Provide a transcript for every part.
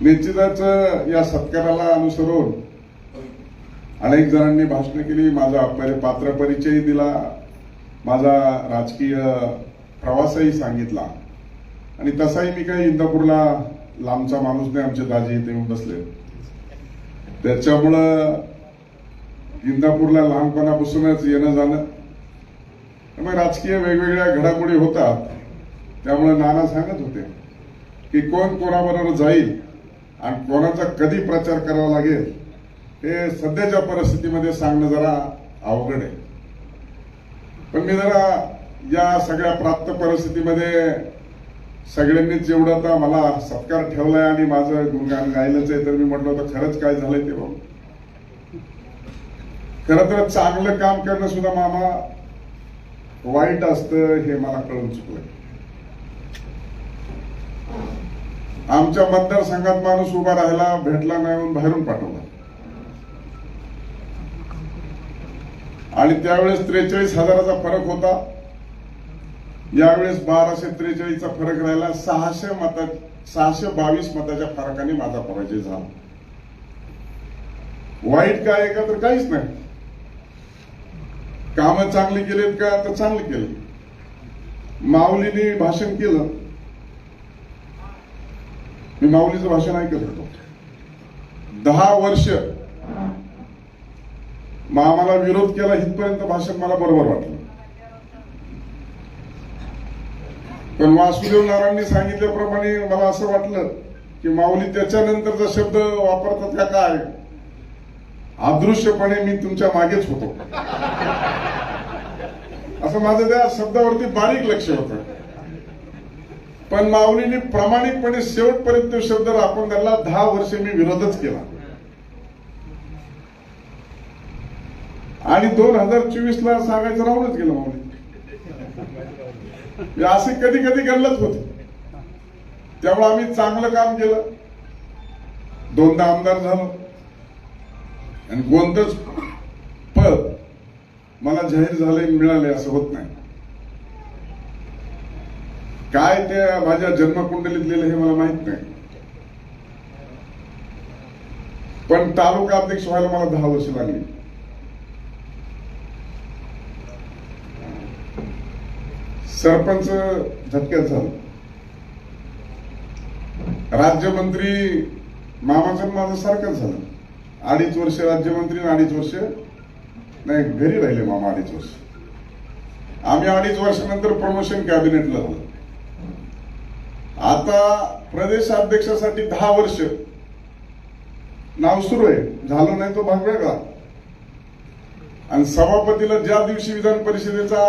निश्चितच या सत्काराला अनुसरून अनेक जणांनी भाषणं केली. माझा पात्र परिचय दिला. माझा राजकीय प्रवासही सांगितला. आणि तसाही मी काही इंदापूरला लांबचा माणूस नाही. आमचे दाजी इथे येऊन बसले. त्याच्यामुळं इंदापूरला लहानपणापासूनच येणं जाणं. त्यामुळे राजकीय वेगवेगळ्या घडामोडी होतात. त्यामुळे नाना सांगत होते की कोण कोणाबरोबर जाईल आणि कोणाचा कधी प्रचार करावा लागेल हे सध्याच्या परिस्थितीमध्ये सांगणं जरा अवघड आहे. पण मी जरा या सगळ्या प्राप्त परिस्थितीमध्ये सगळ्यांनीच जेवढं आता मला सत्कार ठेवलाय आणि माझं गुणगान गायलंच आहे तर मी म्हटलं होतं खरंच काय झालंय ते बघ. खरं तर चांगलं काम करणं सुद्धा मामा वाईट असतं हे मला कळून चुकलंय. आमच्या मतदारसंघात माणूस उभा राहिला भेटला नाही म्हणून बाहेरून पाठवला. आणि त्यावेळेस त्रेचाळीस हजाराचा फरक होता. यावेळेस बाराशे त्रेचाळीसचा फरक राहिला. सहाशे मता सहाशे बावीस मताच्या फरकाने माझा पराजय झाला. वाईट काय का? तर काहीच नाही. कामं चांगली केलेत का? तर चांगली केली माऊलीने भाषण केलं. मी माऊलीचं भाषण ऐकत होतो. दहा वर्ष मामाला विरोध केला इथपर्यंत भाषण मला बरोबर वाटलं. पण वासुदेव नारायणने सांगितल्याप्रमाणे मला असं वाटलं की माऊली त्याच्यानंतरचा शब्द वापरतात का काय? अदृश्यपणे मी तुमच्या मागेच होतो. असं माझं त्या शब्दावरती बारीक लक्ष होतं. पण माऊलीने प्रामाणिकपणे शेवटपर्यंत तो शब्द आपण त्याला दहा वर्ष मी विरोधच केला. आणि दोन हजार चोवीस ला सांगायचं राहूनच गेलं माऊली. असे कधी कधी घडलंच होत. त्यामुळे आम्ही चांगलं काम केलं. दोनदा आमदार झालो. आणि कोणतंच पद मला जाहीर झाले मिळाले असं होत नाही. काय त्या माझ्या जन्मकुंडलीत लिहिलं हे मला माहीत नाही. पण तालुका अध्यक्ष व्हायला मला दहा वर्ष लागली. सरपंच झटक्यात झालं. राज्यमंत्री मामाचं माझं सारखं झालं. अडीच वर्ष राज्यमंत्री अडीच वर्ष नाही घरी राहिले मामा अडीच वर्ष. आम्ही अडीच वर्षानंतर प्रमोशन कॅबिनेटला झालं. आता प्रदेशाध्यक्षासाठी दहा वर्ष. नाव सुरू आहे. झालं नाही तो भाग वेगळा आणि सभापतीला ज्या दिवशी विधान परिषदेचा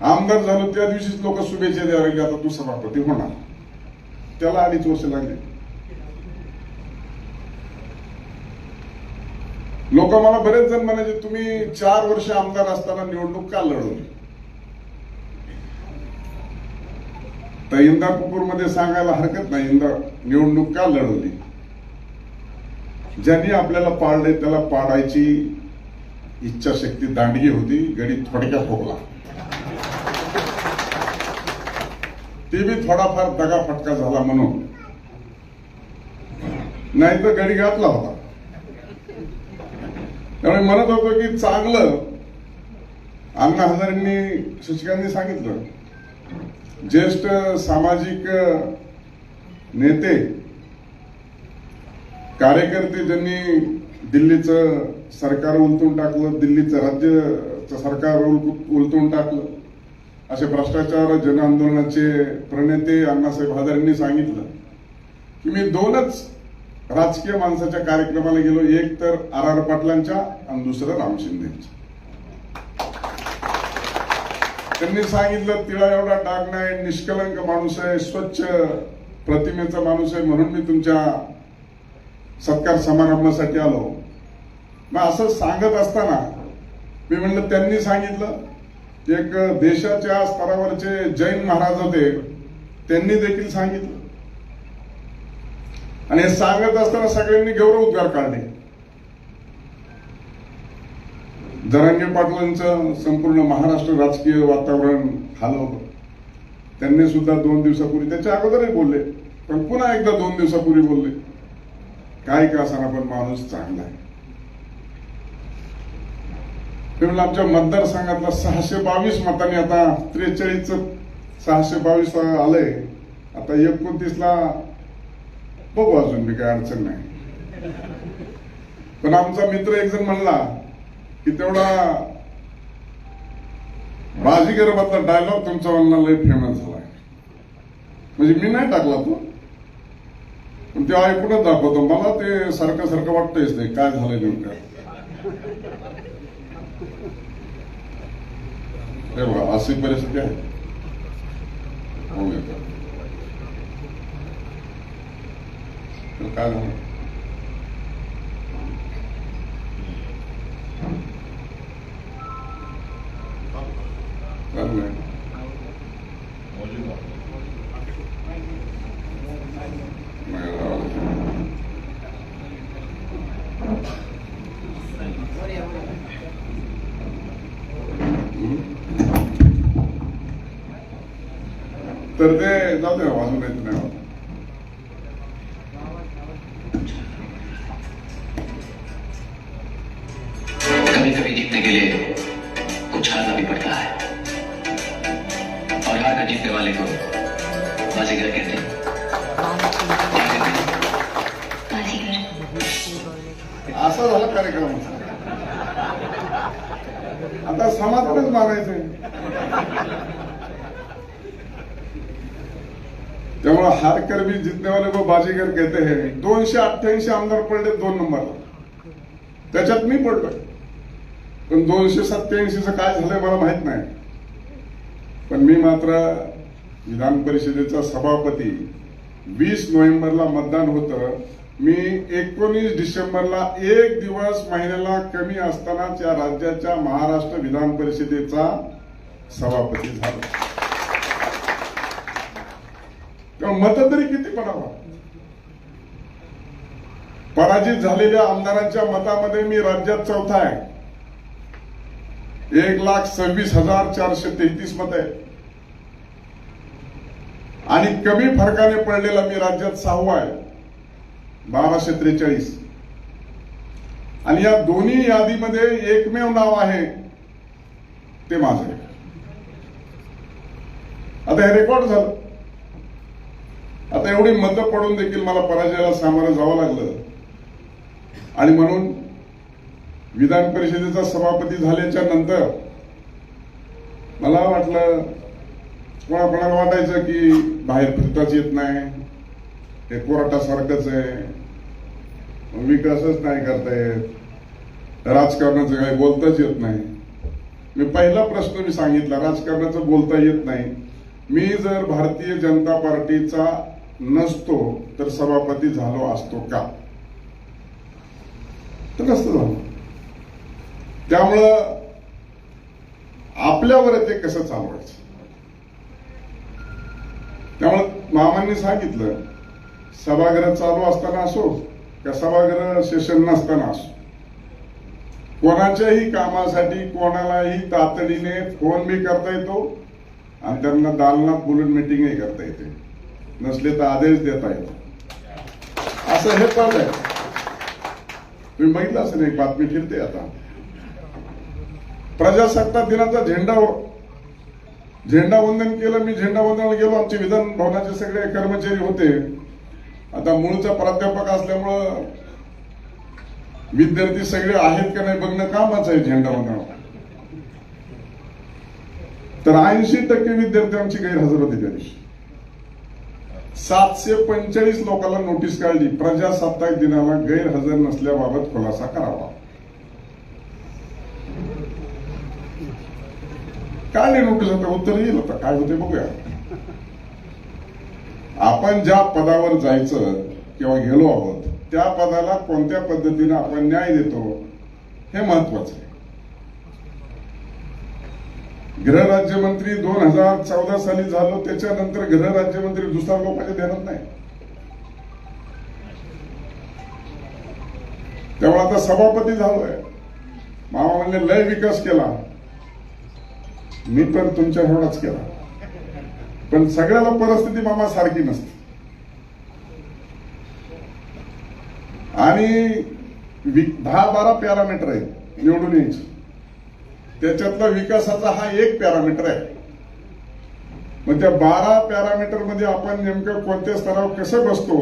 आमदार झालो त्या दिवशीच लोक शुभेच्छा द्यायला लागले आता तू सभापती होणार. त्याला अडीच वर्ष लागले. लोक मला बरेच जण म्हणायचे तुम्ही चार वर्ष आमदार असताना निवडणूक का लढवली? तर इंदापूरमध्ये सांगायला हरकत नाही. इंदा निवडणूक का लढवली? ज्यांनी आपल्याला पाळले त्याला पाडायची इच्छाशक्ती दांडगी होती. गडी थोडक्यात ठोकला ते बी थोडाफार दगा फटका झाला म्हणून. नाही तर गडी घातला होता. त्यामुळे म्हणत होतो की चांगलं. अण्णा हजारेंनी सूचकांनी सांगितलं ज्येष्ठ सामाजिक नेते कार्यकर्ते ज्यांनी दिल्लीचं सरकार उलटून टाकलं दिल्लीचं राज्य सरकार उलटून टाकलं असे भ्रष्टाचार जन आंदोलनाचे प्रणेते अण्णासाहेब हजारेंनी सांगितलं की मी दोनच राजकीय माणसाच्या कार्यक्रमाला गेलो एक तर आर आर पाटलांच्या आणि दुसरं राम शिंदेच्या. त्यांनी सांगितलं तिळा एवढा डाग नाही निष्कलंक माणूस आहे स्वच्छ प्रतिमेचा माणूस आहे म्हणून मी तुमच्या सत्कार समारंभासाठी आलो. मग असं सांगत असताना मी म्हणलं त्यांनी सांगितलं एक देशाच्या स्तरावरचे जैन महाराज होते त्यांनी देखील सांगितलं. आणि हे सांगत असताना सगळ्यांनी गौरव उद्गार काढले. जरांगे पाटलांचं संपूर्ण महाराष्ट्र राजकीय वातावरण हलवलं त्यांनी सुद्धा दोन दिवसापूर्वी त्याच्या अगोदरही बोलले पण पुन्हा एकदा दोन दिवसापूर्वी बोलले काय का असताना पण माणूस चांगला आहे. त्यामुळे आमच्या मतदारसंघातला सहाशे बावीस मतांनी आता त्रेचाळीस सहाशे बावीस आलंय. आता एकोणतीसला बघू अजून मी काय अडचण नाही. पण आमचा मित्र एक जण म्हणला की तेवढा बाजीगर मधला डायलॉग तुमचा म्हणला लय फेमस झाला म्हणजे मी नाही टाकला तो. पण ते ऐकूनच दाखवतो. मला ते सारखं सारखं वाटतंयच नाही काय झालंय नेमकं. अशी परिस्थिती आहे. हो तर काय झालं? तर ते जाऊ द्या वाजून येत नाही. समाधानच त्यामुळे हार कर भी जितने वाले को बाजीगर कहते हैं दोनशे अठ्ठ्याऐंशी आमदार पडले दोन नंबरला. त्याच्यात मी पडलोय. पण दोनशे सत्याऐंशीच काय झालंय मला माहीत नाही. पण मी मात्र विधान परिषदेचा सभापती. वीस नोव्हेंबरला मतदान होतं. मी एकोणीस डिसेंबरला एक दिवस महिन्याला कमी असतानाच या राज्याच्या महाराष्ट्र विधान परिषदेचा सभापती झालो. तेव्हा मत तरी किती पडावा? पराजित झालेल्या आमदारांच्या मतामध्ये मी राज्यात चौथा आहे. एक लाख सव्वीस हजार चारशे तेहतीस मत आहे. आणि कमी फरकाने पडलेला मी राज्यात सहावा आहे. बाराशे त्रेचाळीस. आणि या दोन्ही यादीमध्ये एकमेव नाव आहे ते माझं आहे. आता हे रेकॉर्ड झालं. आता एवढी मतं पडून देखील मला पराजयाला सामोरं जावं लागलं. आणि म्हणून विधान परिषदेचा सभापती झाल्याच्यानंतर मला वाटलं कोणाकोणाला वाटायचं की बाहेर फिरताच येत नाही. हे कोर्टासारखंच आहे. विकासच नाही करता येत. राजकारणाचं काही बोलताच येत नाही. मी पहिला प्रश्न मी सांगितला राजकारणाचं बोलता येत नाही. मी जर भारतीय जनता पार्टीचा नसतो तर सभापती झालो असतो का? तर नसतं झालं? त्यामुळं आपल्यावर ते कसं चालवायचं? त्यामुळं मामांनी सांगितलं सभागृह चालू असताना असो का सभागृह सेशन नसताना असो. कोणाच्याही कामासाठी कोणालाही तातडीने फोन बी करता येतो आणि त्यांना दालनात बोलून मिटिंगही करता येते. नसले तर आदेश देता येतो. असं हे चालू आहे. तुम्ही बघितलं असेल एक बातमी फिरते आता. प्रजासत्ताक दिनाचा झेंडा हो-, झेंडा वंदन केलं मी झेंडा वंदनाला गेलो. आमचे विधान भवनाचे सगळे कर्मचारी होते. आता मूळचा प्राध्यापक असल्यामुळं विद्यार्थी सगळे आहेत का नाही बघणं कामच आहे झेंडा वंदन तर ऐंशी टक्के विद्यार्थी आमची गैरहजर होते त्या दिवशी. सातशे पंचेचाळीस लोकांना नोटीस काढली प्रजासत्ताक दिनाला गैरहजर नसल्याबाबत खुलासा करावा. काढली नोटीस आता उत्तर येईल होता काय होते बघूया. आपण ज्या पदावर जायचं किंवा गेलो आहोत त्या पदाला कोणत्या पद्धतीने आपण न्याय देतो हे महत्वाचं आहे. गृहराज्यमंत्री दोन हजार चौदा साली झालो त्याच्यानंतर गृहराज्यमंत्री दुसरा लोकांच्या देणार नाही. तेव्हा आता सभापती झालोय. मामा म्हणले लय विकास केला. मी पण तुमच्या एवढाच केला. पण सगळ्याला परिस्थिती मामा सारखी नसते. आणि दहा बारा पॅरामीटर आहेत निवडून यायचे. त्याच्यातला विकासाचा हा एक पॅरामीटर आहे. मग त्या बारा पॅरामीटरमध्ये आपण नेमकं कोणत्या स्तरावर कसं बसतो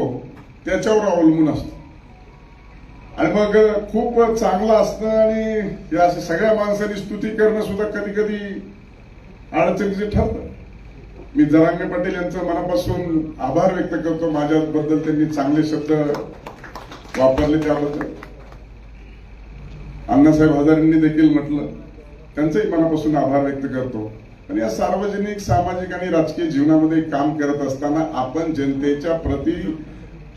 त्याच्यावर अवलंबून असतो. आणि मग खूप चांगलं असतं आणि या असं सगळ्या माणसांनी स्तुती करणं सुद्धा कधी कधी अडचणीचे ठरतं. मी जरांगे पाटील यांचं मनापासून आभार व्यक्त करतो. माझ्याबद्दल त्यांनी चांगले शब्द वापरले त्याबद्दल. अण्णासाहेब हजारेंनी देखील म्हटलं. त्यांचंही मनापासून आभार व्यक्त करतो. आणि या सार्वजनिक सामाजिक आणि राजकीय जीवनामध्ये काम करत असताना आपण जनतेच्या प्रती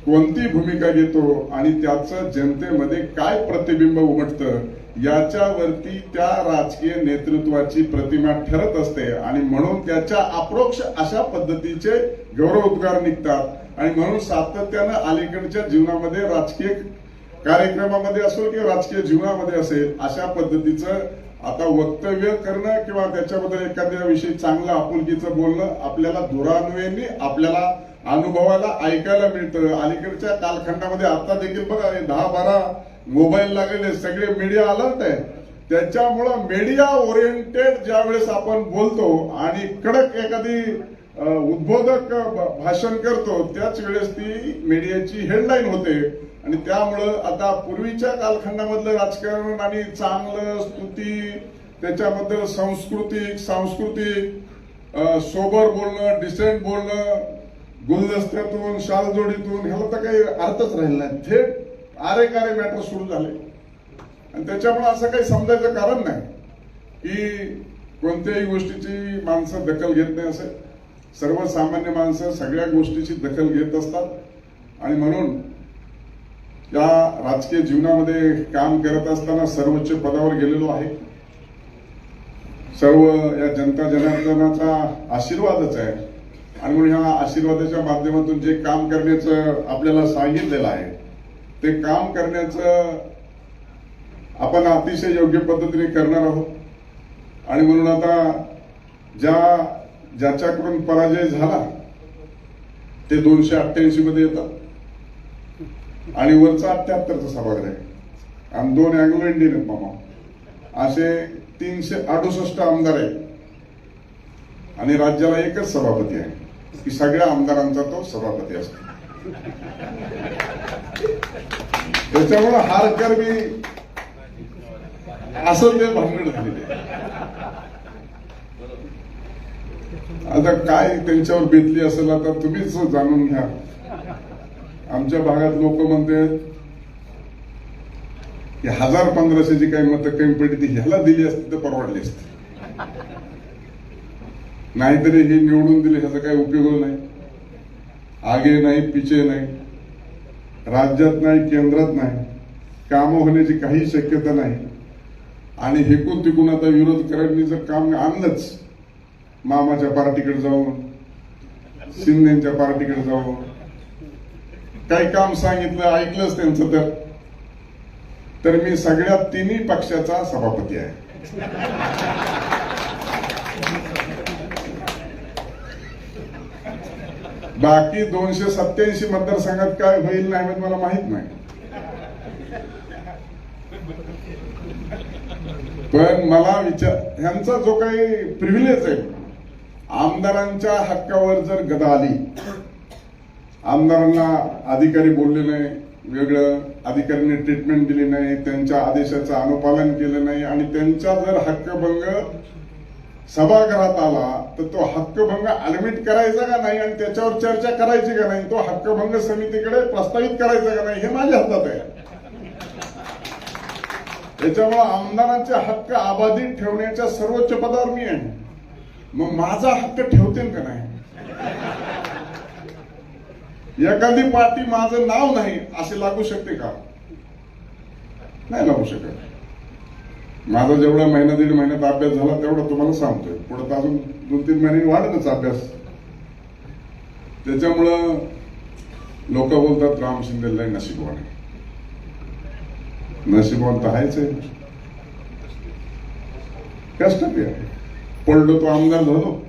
कोणती भूमिका घेतो आणि त्याचं जनतेमध्ये काय प्रतिबिंब उमटतं याच्यावरती त्या राजकीय नेतृत्वाची प्रतिमा ठरत असते आणि म्हणून त्याच्या अप्रोक्ष अशा पद्धतीचे गौरव उद्गार निघतात. आणि म्हणून सातत्यानं अलीकडच्या जीवनामध्ये राजकीय कार्यक्रमामध्ये असो किंवा राजकीय जीवनामध्ये असेल अशा पद्धतीचं आता वक्तव्य करणं किंवा त्याच्याबद्दल एखाद्या विषयी चांगलं आपुलकीचं बोलणं आपल्याला दुरान्वयनी आपल्याला अनुभवाला ऐकायला मिळतं. अलीकडच्या कालखंडामध्ये आता देखील बघा दहा बारा मोबाईल लागलेले सगळे मीडिया अलर्ट आहे. त्याच्यामुळं मीडिया ओरिएंटेड ज्या वेळेस आपण बोलतो आणि कडक एखादी उद्बोधक भाषण करतो त्याच वेळेस ती मीडियाची हेडलाईन होते. आणि त्यामुळं आता पूर्वीच्या कालखंडामधलं राजकारण आणि चांगलं स्तुती त्याच्याबद्दल सांस्कृतिक सांस्कृतिक सोबर बोलणं डिसेंट बोलणं गुलदस्त्यातून शालजोडीतून ह्याला तर काही अर्थच राहिला नाही. थेट आरे कारे मॅटर सुरू झाले. आणि त्याच्यामुळे असं काही समजायचं कारण नाही की कोणत्याही गोष्टीची माणसं दखल घेत नाही असे. सर्वसामान्य माणसं सगळ्या गोष्टीची दखल घेत असतात. आणि म्हणून या राजकीय जीवनामध्ये काम करत असताना सर्वोच्च पदावर गेलेलो आहे. सर्व या जनता जनार्दनाचा आशीर्वादच आहे. आणि म्हणून ह्या आशीर्वादाच्या माध्यमातून जे काम करण्याचं आपल्याला सांगितलेलं आहे ते काम करण्याचं आपण अतिशय योग्य पद्धतीने करणार आहोत. आणि म्हणून आता ज्या ज्याच्याकडून पराजय झाला ते दोनशे अठ्ठ्याऐंशी मध्ये येतात. आणि वरचा अठ्याहत्तरचा सभागृह आहे. आणि दोन अँग्लो इंडियन आहेत मामा. असे तीनशे अडुसष्ट आमदार आहेत. आणि राज्याला एकच सभापती आहे. की सगळ्या आमदारांचा तो सभापती असतो. त्याच्यामुळे हारकर मी. असं ते भांडण झालेले आता काय त्यांच्यावर बेतली असेल आता तुम्हीच जाणून घ्या. आमच्या भागात लोक म्हणतात की हजार पंधराशे जी काही मतं कमी पडली ती ह्याला दिली असती तर परवडली असती. नाहीतरी हे निवडून दिले ह्याचा काही उपयोग नाही. आगे नाही पिचे नाही राज्यात नाही केंद्रात नाही कामं होण्याची काही शक्यता नाही. आणि हेकून तिकून आता विरोध करायला जर काम आणलंच मामाच्या पार्टीकडे जाऊन शिंदेच्या पार्टीकडे जाऊन काही काम सांगितलं ऐकलंच त्यांचं तर. तर मी सगळ्या तिन्ही पक्षाचा सभापती आहे. बाकी दोनशे सत्याऐंशी मतदारसंघात काय होईल नाही म्हणजे मला माहीत नाही. पण मला विचार ह्यांचा जो काही प्रिव्हिलेज आहे आमदारांच्या हक्कावर जर गदा आली आमदारांना अधिकारी बोलले नाही वेगळं अधिकाऱ्यांनी ट्रीटमेंट दिली नाही त्यांच्या आदेशाचं अनुपालन केलं नाही आणि त्यांचा जर हक्कभंग सभागृहात आला तर तो हक्कभंग ऍडमिट करायचा का नाही आणि त्याच्यावर चर्चा करायची का नाही? तो हक्कभंग समितीकडे प्रस्तावित करायचा का नाही हे माझ्या हातात आहे. त्याच्यामुळे आमदारांचे हक्क अबाधित ठेवण्याच्या सर्वोच्च पदावर मी आहे. मग माझा हक्क ठेवतील का नाही? एखादी पार्टी माझं नाव नाही असे लागू शकते का? नाही लागू शकत. माझा जेवढा महिना दीड महिन्यात अभ्यास झाला तेवढा तुम्हाला सांगतोय. पुढे अजून दोन तीन महिने वाढतच अभ्यास. त्याच्यामुळं लोक बोलतात राम शिंदे लय नशीबवान आहे. नशीबवान तर आहेच आहे. कष्ट ते आहे. पडलो तो आमदार झालो.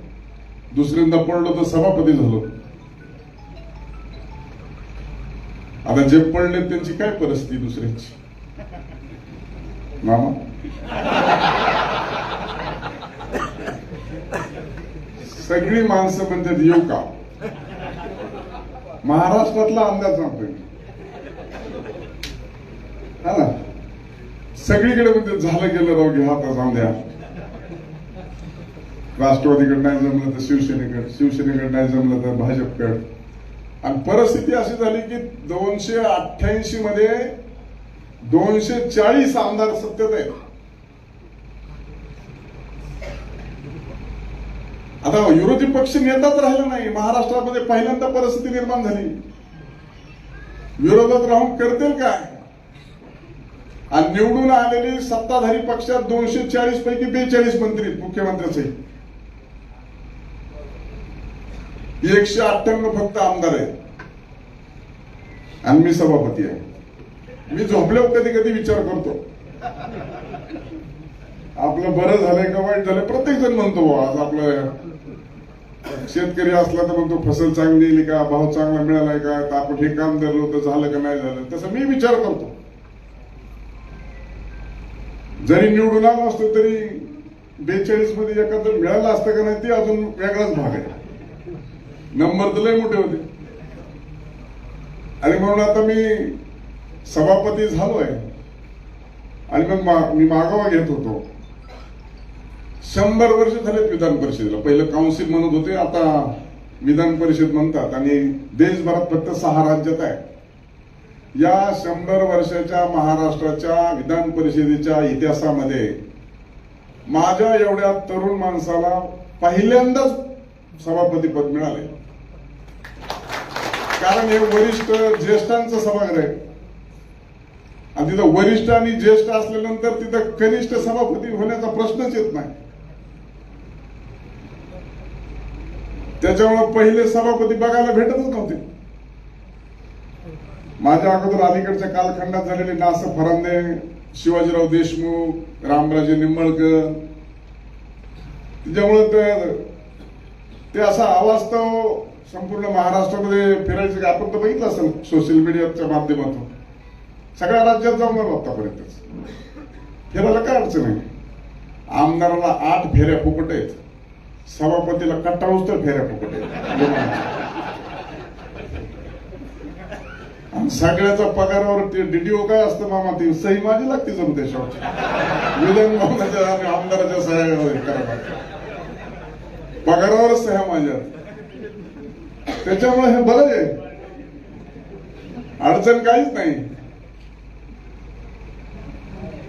दुसऱ्यांदा पडलो तर सभापती झालो. आता जे पडले त्यांची काय परिस्थिती दुसऱ्यांची? मामा? सगळी माणसं म्हणतात येऊ का? महाराष्ट्रातला अंदाज सांगतोय हा ना? सगळीकडे म्हणजे झालं गेलं राव घ्या आता जाऊन द्या. राष्ट्रवादीकडे नाही जमलं तर शिवसेनेकडे शिवसेनेकडे नाही जमलं तर भाजपकडे. आणि परिस्थिती अशी झाली की दोनशे अठ्ठ्याऐंशी मध्ये दोनशे चाळीस आमदार सत्तेत आहेत. आता विरोधी पक्ष नेताच राहिला नाही. महाराष्ट्रामध्ये पहिल्यांदा परिस्थिती निर्माण झाली. विरोधात राहून करतील काय? आणि निवडून आलेली सत्ताधारी पक्षात दोनशे चाळीस पैकी बेचाळीस मंत्री मुख्यमंत्र्याचे. एकशे अठ्ठ्याण्णव फक्त आमदार आहेत. आणि मी सभापती आहे. मी झोपल्यावर कधी कधी विचार करतो. आपलं बरं झालंय का वाईट झालंय? प्रत्येक जण म्हणतो आज आपलं शेतकरी असला तर म्हणतो फसल चांगली येईल का? भाव चांगला मिळालाय का? तर आपण हे काम धरलं होतं झालं का नाही झालं? तसं मी विचार करतो. जरी निवडून आलो असतो तरी बेचाळीसमध्ये एखादं मिळालं असतं का नाही ते अजून वेगळाच भाग आहे. नंबर तर लय मोठे होते. आणि म्हणून आता मी सभापती झालोय. आणि मग मी मागोवा घेत होतो. शंभर वर्ष झालेत विधान परिषदेला. पहिलं काउन्सिल म्हणत होते आता विधान परिषद म्हणतात. आणि देशभरात फक्त सहा राज्यात आहे या शंभर वर्षाच्या महाराष्ट्राच्या विधान परिषदेच्या इतिहासामध्ये माझ्या एवढ्या तरुण माणसाला पहिल्यांदाच सभापती पद मिळाले. कारण हे वरिष्ठ ज्येष्ठांचं सभागृह आहे. आणि तिथं वरिष्ठ आणि ज्येष्ठ असल्यानंतर तिथं कनिष्ठ सभापती होण्याचा प्रश्नच येत नाही. त्याच्यामुळे पहिले सभापती बघायला भेटतच नव्हते. माझ्या अगोदर अलीकडच्या कालखंडात झालेले नास फरांदे शिवाजीराव देशमुख रामराजे निंबळकर त्याच्यामुळे ते ते असा अवास्तव संपूर्ण महाराष्ट्रामध्ये फिरायचं आपण तर बघितलं असेल सोशल मीडियाच्या माध्यमातून. सगळ्या राज्यात जाऊन आलो आतापर्यंतच. फिरायला काय अडचण आहे? आमदाराला आठ फेऱ्या फुकट आहेत. सभापतीला कट्टाळूच तर फेऱ्या फुकट. आणि सगळ्याचा पगारावर ते डीडीओ काय असतं मामा? ती सही माझी लागते जम त्याच्यावर विधान भवनाच्या आणि आमदाराच्या सह्या करा. पगारावरच सह्या माझ्या. त्याच्यामुळे हे बरं आहे. अडचण काहीच नाही.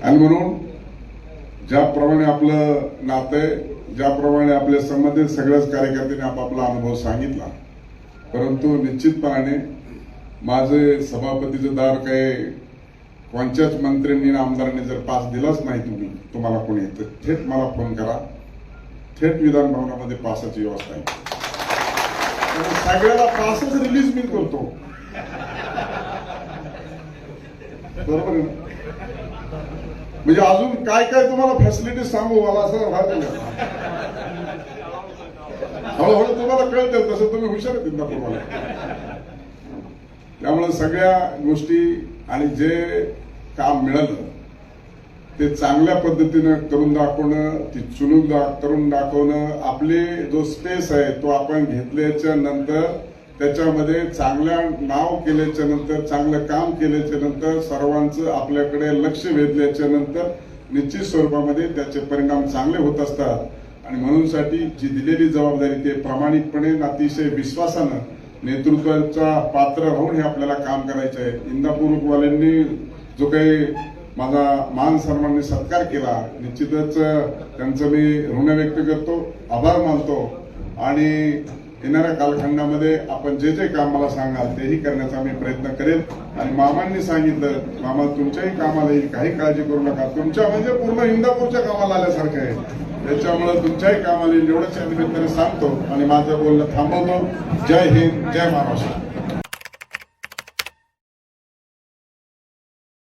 आणि म्हणून ज्याप्रमाणे आपलं नातं आहे ज्याप्रमाणे आपल्या संबंधित सगळ्याच कार्यकर्त्यांनी आपापला अनुभव सांगितला. परंतु निश्चितपणाने माझे सभापतीचं दार काय कोणत्याच मंत्र्यांनी आमदारांनी जर पास दिलाच नाही तुम्ही तुम्हाला कोणी तर थेट मला फोन करा. थेट विधान भवनामध्ये पासाची व्यवस्था आहे. सगळ्याला पासच रिलीज मी करतो. बरोबर आहे ना? म्हणजे अजून काय काय तुम्हाला फॅसिलिटी सांगू मला असं राहतं हळूहळू तुम्हाला कळतं तसं तुम्ही हुशार तुम्हाला त्यामुळे सगळ्या गोष्टी आणि जे काम मिळालं ते चांगल्या पद्धतीनं करून दाखवणं ती चुनूक दा करून दाखवणं आपले जो स्पेस आहे तो आपण घेतल्याच्या नंतर त्याच्यामध्ये चांगल्या नाव केल्याच्यानंतर चांगलं काम केल्याच्यानंतर सर्वांचं आपल्याकडे लक्ष वेधल्याच्या नंतर निश्चित स्वरूपामध्ये त्याचे परिणाम चांगले होत असतात. आणि म्हणूनसाठी जी दिलेली जबाबदारी ते प्रामाणिकपणे अतिशय विश्वासानं नेतृत्वाचा पात्र राहून हे आपल्याला काम करायचं आहे. इंदापूरवाल्यांनी जो काही माझा मान सन्मानने सत्कार केला निश्चितच त्यांचं मी ऋण व्यक्त करतो आभार मानतो. आणि येणाऱ्या कालखंडामध्ये आपण जे जे काम मला सांगाल तेही करण्याचा मी प्रयत्न करेल. आणि मामांनी सांगितलं मामा तुमच्याही कामाला येईल काही काळजी करू नका. तुमच्या म्हणजे पूर्ण इंदापूरच्या कामाला आल्यासारखं आहे. त्याच्यामुळे तुमच्याही कामाला येईल एवढंच या निमित्ताने सांगतो आणि माझं बोलणं थांबवतो. जय हिंद जय महाराष्ट्र.